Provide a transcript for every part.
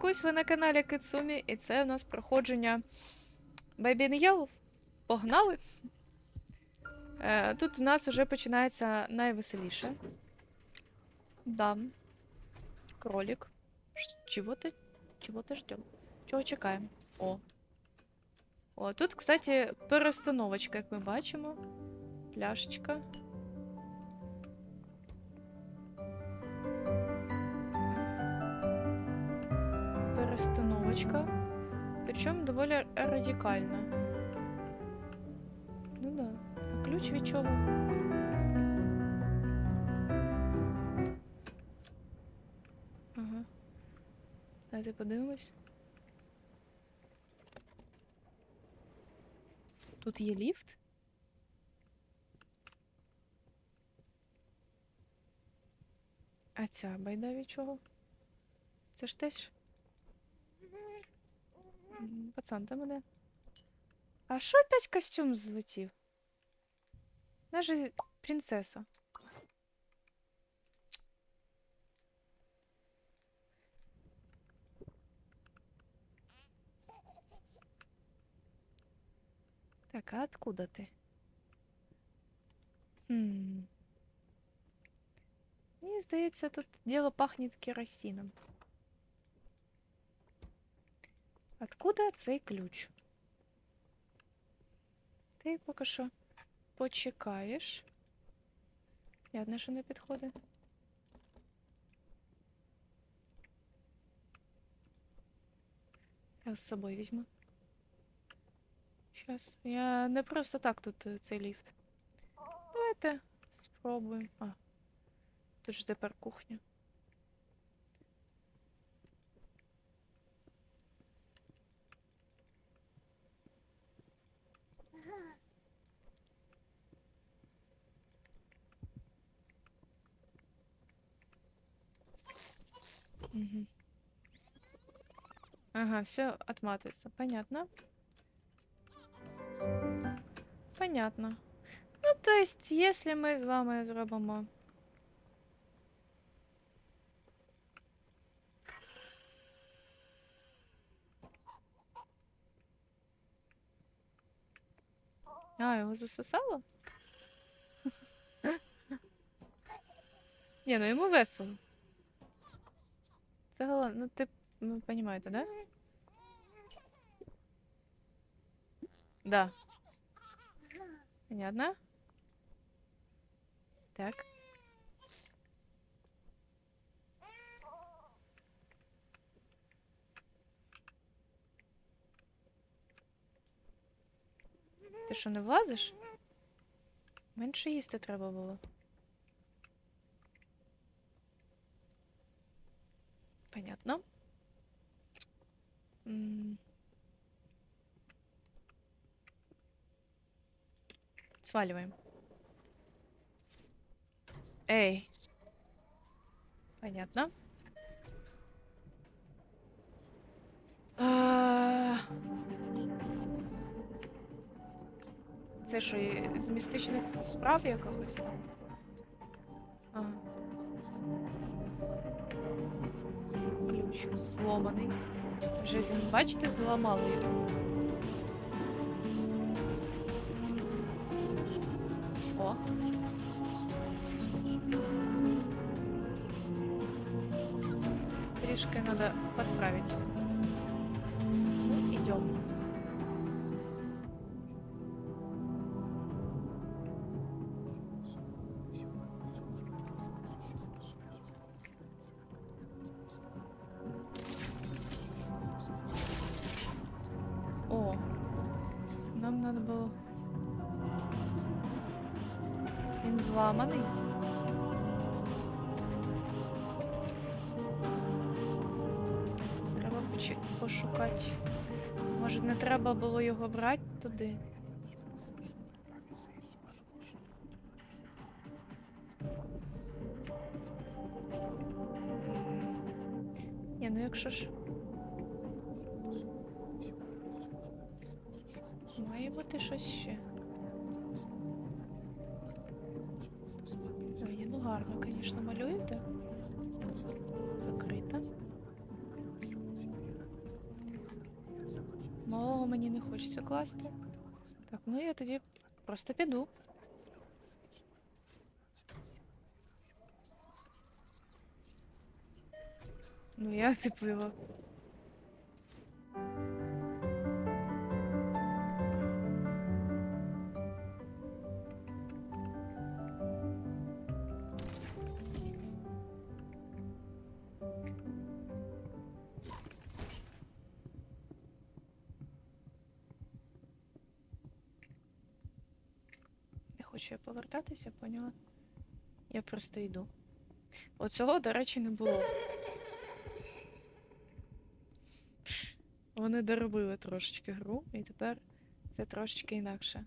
Кусь, ви на каналі Кицумі, і це у нас проходження Бейбін Погнали! Е, тут у нас вже починається найвеселіше. Да. Кролик. Чего ты? Чего ты ждем? Чого чекаємо? О. О, тут, кстати, перестановочка, як ми бачимо. Пляшечка. Перестановочка. Причому доволі радикальна. Ну да. А ключ від? Ага. Дайте подивимось. Тут є ліфт? А ця байда від чого? Це ж теж. М, Пацан, де мене? А що опять костюм злетів? Вона же принцеса. Так, а откуда ты? Хм. Мені здається, тут діло пахне керосином. Откуда цей ключ? Ти поки що почекаєш. Ядно, що не підходить. Я з собою візьму. Щас. Я не просто так тут е, цей ліфт. Давайте спробуємо. А. Тут ж тепер кухня. Ага, все отматывается. Понятно. Понятно. Ну, то есть, если ми з вами зробимо. А, його засосало? Ні, ну йому весело. Головне. Ну, ти ну, розумієте, да? Да. Понятно? Так. Ти що, не влазиш? Менше їсти треба було. Понятно. Сваливаем. Эй. Понятно. А, Це що, і з містичних справ якогось там? Ключ зломаний. Вже він, бачите, зламали його. О. Трішки надо подправить. Зламаний. Треба пошукати. Може, не треба було його брати туди. Ні, ну якщо ж. Хочеться класти. Так, ну я тоді просто піду. Ну я типу хочу я повертатися, поняла? Я просто йду. Оцього, до речі, не було. Вони доробили трошечки гру, і тепер це трошечки інакше.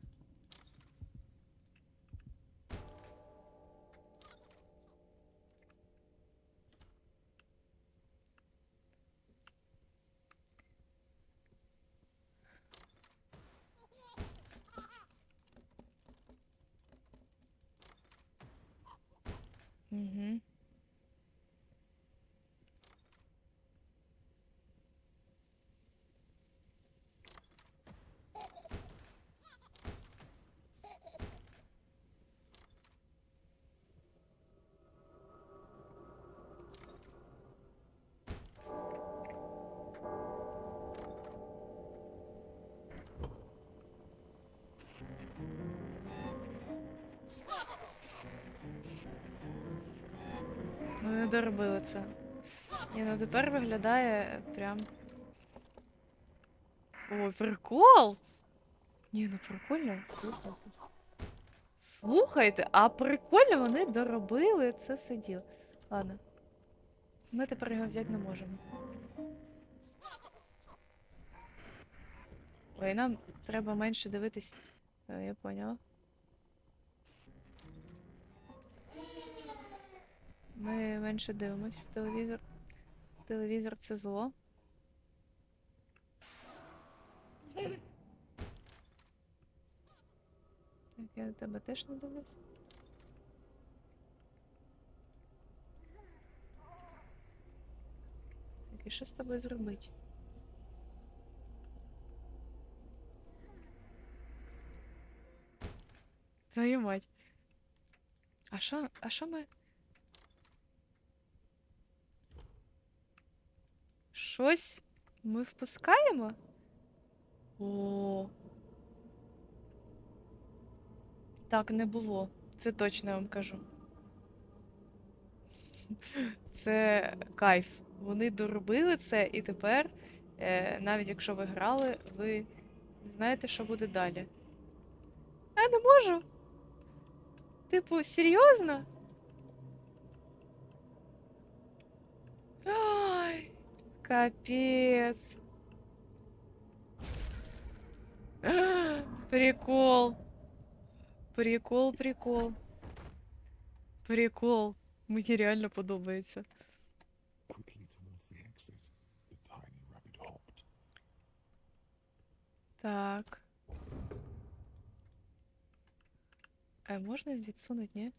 Mm-hmm. Ha ha! Ну, не доробили це. Ні, ну тепер виглядає прям. О, прикол! Ні, ну прикольно, слухайте. Слухайте, а прикольно вони доробили це все діло. Ладно. Ми тепер його взяти не можемо. Ой, нам треба менше дивитись. Е, Я поняла. Менше дивимось в телевізор. Телевізор це зло. Так, я на тебе теж не дивлюсь. Так, і що з тобою зробити? Твою мать. А що, а що ми? Щось ми впускаємо? О. Так, не було. Це точно я вам кажу. Це кайф. Вони доробили це, і тепер, е, навіть якщо ви грали, ви знаєте, що буде далі. Я не можу. Типу, серйозно? Капец. Прикол. Прикол, прикол. Прикол. Мне реально подобается. Так. А можно лицо на дне?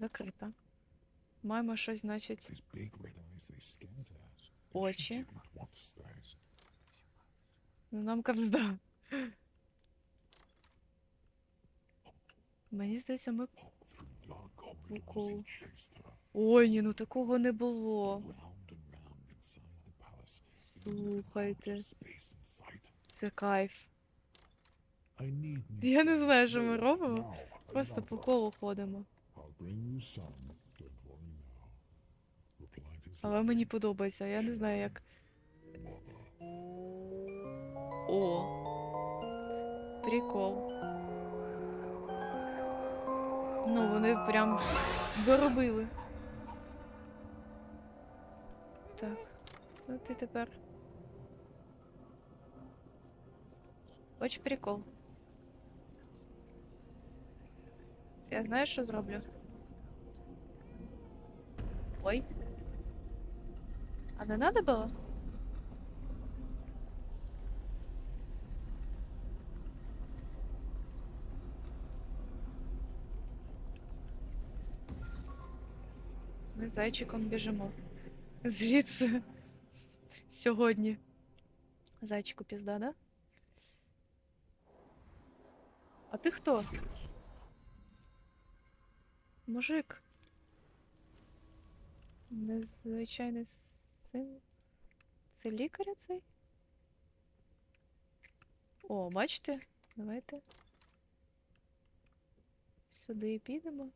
Закрита. Маємо щось, значить. Очі. Ну, нам кавзда. Мені здається, ми. Укол. Ой, ні, ну такого не було. Слухайте, це кайф. Я не знаю, що ми робимо. Просто по колу ходимо. Але мені подобається, я не знаю як. О. Прикол. Ну, вони прям доробили. Так. Ну ти тепер. Хоч прикол. Я знаю, що зроблю. Ой. А не надо було? з зайчиком біжимо. Звідси. Сьогодні. Зайчику пізда, да? А ти хто? Мужик. Незвичайний син. Це лікаря цей? О, бачите? Давайте. Сюди і підемо.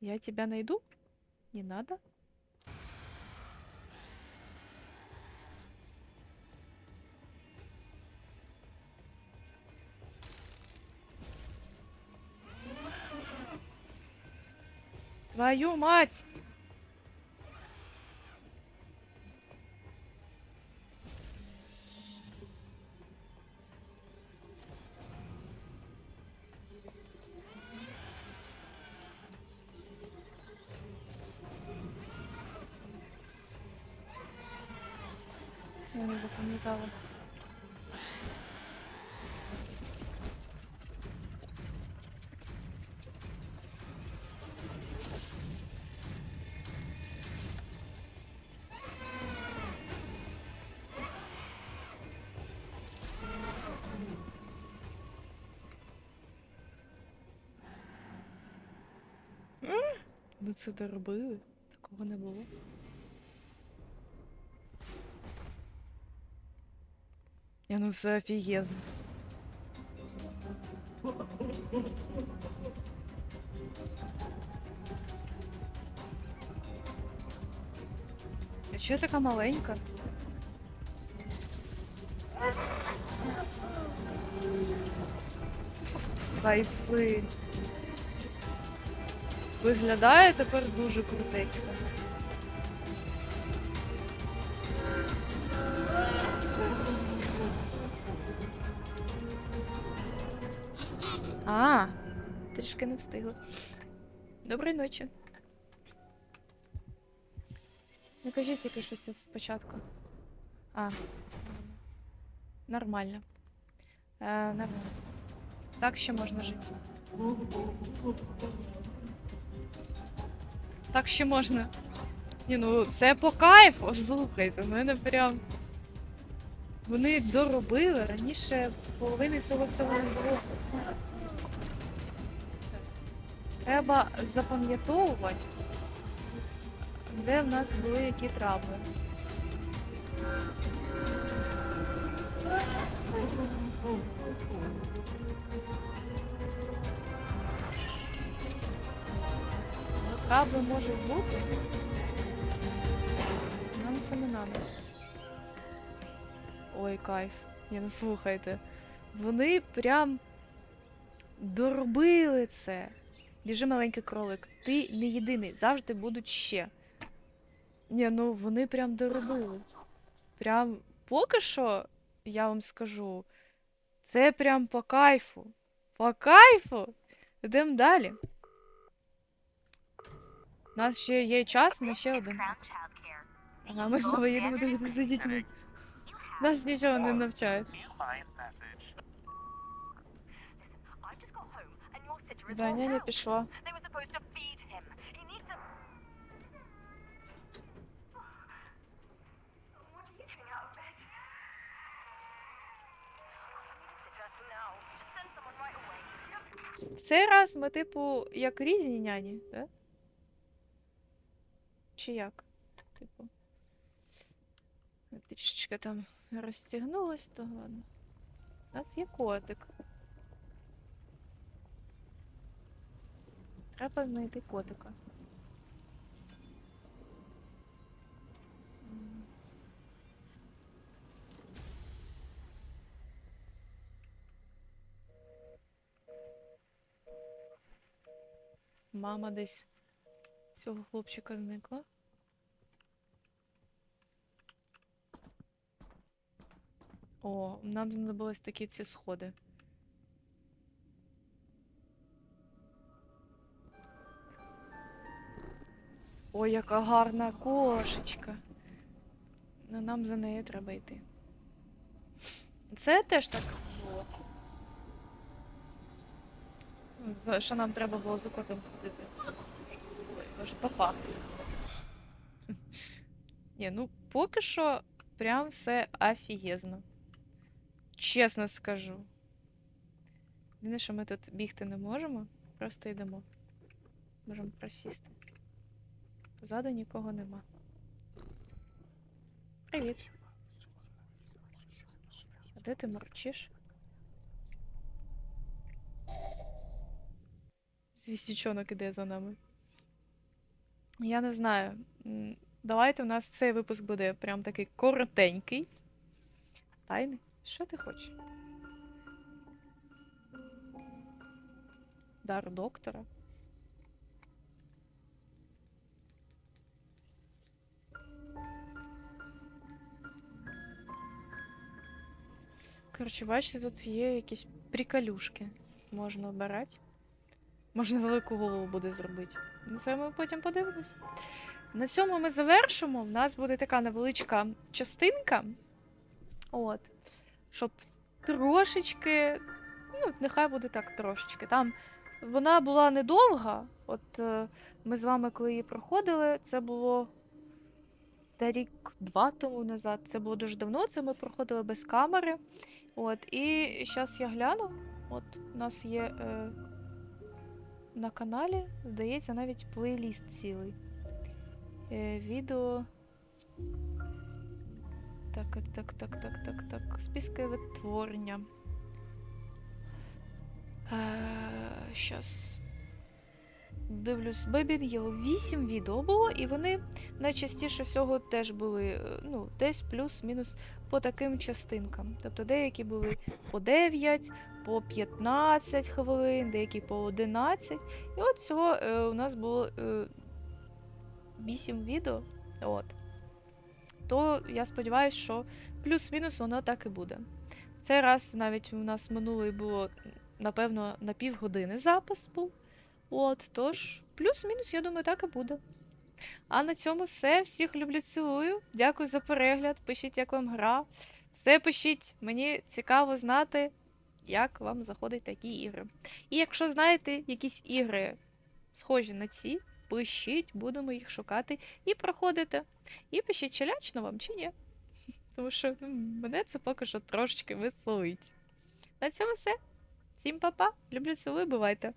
Я тебя найду? Не надо? Твою мать! Я не запам'ятала. Це доробили. Такого не було. Я ну це офігезно. А чого я така маленька? Кайфи. Виглядає тепер дуже крутецько. А, трішки не встигла. Доброї ночі. Не кажіть тільки щось спочатку. А. Нормально. Е, нормально. Так ще можна жити. Так ще можна. Ні, ну це по кайфу, слухайте, в мене прям. Вони доробили раніше половини цього всього не було. Треба запам'ятовувати, де в нас були які травми. Травми можуть бути. Нам це не надо. Ой, кайф. Ні, ну слухайте. Вони прям доробили це. Біжи, маленький кролик. Ти не єдиний, завжди будуть ще. Ні, ну вони прям доробили. Прям поки що, я вам скажу, це прям по кайфу. По кайфу. Йдемо далі. Нас ще є час на ще один. Ага, ми знову їдемо за дітьми. Нас нічого не навчають. Да, няня пішла. В цей раз ми, типу, як різні няні, да? Чи як? Типу. Трішечки там розтягнулось, то ладно. У нас є котик. Треба знайти котика. Мама десь цього хлопчика зникла. О, нам знадобились такі ці сходи. Ой, яка гарна кошечка. Ну, нам за нею треба йти. Це теж так було. Що нам треба було за котом ходити. Може, папа. Ні, ну поки що прям все офігезно. Чесно скажу. Єдине, що ми тут бігти не можемо, просто йдемо. Можемо просісти. Позаду нікого нема. Привіт. А де ти морчиш? Звістючонок іде за нами. Я не знаю. Давайте у нас цей випуск буде прям такий коротенький. Тайний? Що ти хочеш? Дар доктора. Коротше, бачите, тут є якісь приколюшки. Можна обирати. Можна велику голову буде зробити. Це ми потім подивимось. На цьому ми завершимо. У нас буде така невеличка частинка. От. Щоб трошечки. Ну, нехай буде так трошечки. Там вона була недовга. От е, ми з вами, коли її проходили, це було та рік-два тому назад. Це було дуже давно. Це ми проходили без камери. От, і зараз я гляну. От у нас є е, на каналі, здається, навіть плейліст цілий. Е, відео. Так, так, так, так, так, так. Списки відтворення. Е, щас. Дивлюсь, Baby Yellow 8 відео було, і вони найчастіше всього теж були, е, ну, десь плюс-мінус по таким частинкам. Тобто деякі були по 9, по 15 хвилин, деякі по 11. І от всього е, у нас було е, 8 відео. От. То я сподіваюся, що плюс-мінус воно так і буде. Цей раз навіть у нас минулий було, напевно, на півгодини запис був. От, тож, плюс-мінус, я думаю, так і буде. А на цьому все. Всіх люблю, цілую. Дякую за перегляд. Пишіть, як вам гра. Все пишіть. Мені цікаво знати, як вам заходять такі ігри. І якщо знаєте якісь ігри схожі на ці, пишіть, будемо їх шукати і проходити. І пишіть, чи лячно вам, чи ні. Тому що ну, мене це поки що трошечки веселить. На цьому все. Всім па-па. Люблю цілую, бувайте.